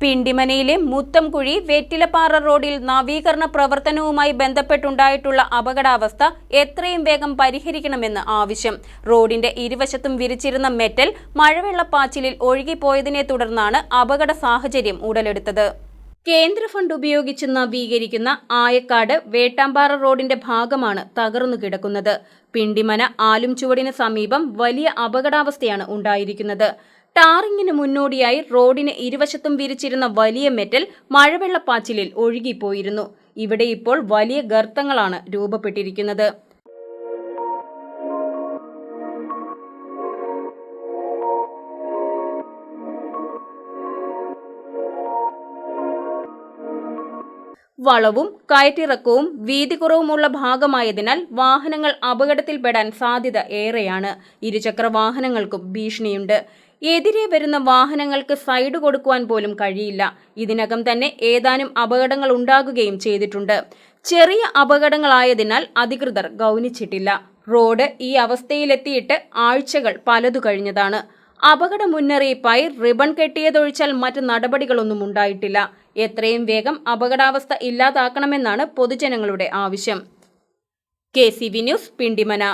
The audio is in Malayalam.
പിണ്ടിമനയിലെ മുത്തംകുഴി വെറ്റിലപ്പാറ റോഡിൽ നവീകരണ പ്രവർത്തനവുമായി ബന്ധപ്പെട്ടുണ്ടായിട്ടുള്ള അപകടാവസ്ഥ എത്രയും വേഗം പരിഹരിക്കണമെന്ന് ആവശ്യം. റോഡിന്റെ ഇരുവശത്തും വിരിച്ചിരുന്ന മെറ്റൽ മഴവെള്ളപ്പാച്ചിലിൽ ഒഴുകിപ്പോയതിനെ തുടർന്നാണ് അപകട സാഹചര്യം ഉടലെടുത്തത്. കേന്ദ്ര ഫണ്ട് ഉപയോഗിച്ച് നവീകരിക്കുന്ന ആയക്കാട് വേട്ടാമ്പാറ റോഡിന്റെ ഭാഗമാണ് തകർന്നു കിടക്കുന്നത്. പിണ്ടിമന ആലുംചുവടിന് സമീപം വലിയ അപകടാവസ്ഥയാണ് ഉണ്ടായിരിക്കുന്നത്. ടാറിങ്ങിന് മുന്നോടിയായി റോഡിന് ഇരുവശത്തും വിരിച്ചിരുന്ന വലിയ മെറ്റൽ മഴവെള്ളപ്പാച്ചിലിൽ ഒഴുകിപ്പോയിരുന്നു. ഇവിടെ ഇപ്പോൾ വലിയ ഗർത്തങ്ങളാണ് രൂപപ്പെട്ടിരിക്കുന്നത്. വളവും കയറ്റിറക്കവും വീതി കുറവുമുള്ള ഭാഗമായതിനാൽ വാഹനങ്ങൾ അപകടത്തിൽപ്പെടാൻ സാധ്യത ഏറെയാണ്. ഇരുചക്ര വാഹനങ്ങൾക്കും ഭീഷണിയുണ്ട്. എതിരെ വരുന്ന വാഹനങ്ങൾക്ക് സൈഡ് കൊടുക്കുവാൻ പോലും കഴിയില്ല. ഇതിനകം തന്നെ ഏതാനും അപകടങ്ങൾ ഉണ്ടാകുകയും ചെയ്തിട്ടുണ്ട്. ചെറിയ അപകടങ്ങളായതിനാൽ അധികൃതർ ഗൗനിച്ചിട്ടില്ല. റോഡ് ഈ അവസ്ഥയിലെത്തിയിട്ട് ആഴ്ചകൾ പലതു കഴിഞ്ഞതാണ്. അപകട മുന്നറിയിപ്പായി റിബൺ കെട്ടിയതൊഴിച്ചാൽ മറ്റ് നടപടികളൊന്നും ഉണ്ടായിട്ടില്ല. എത്രയും വേഗം അപകടാവസ്ഥ ഇല്ലാതാക്കണമെന്നാണ് പൊതുജനങ്ങളുടെ ആവശ്യം. K C V news Pindimana.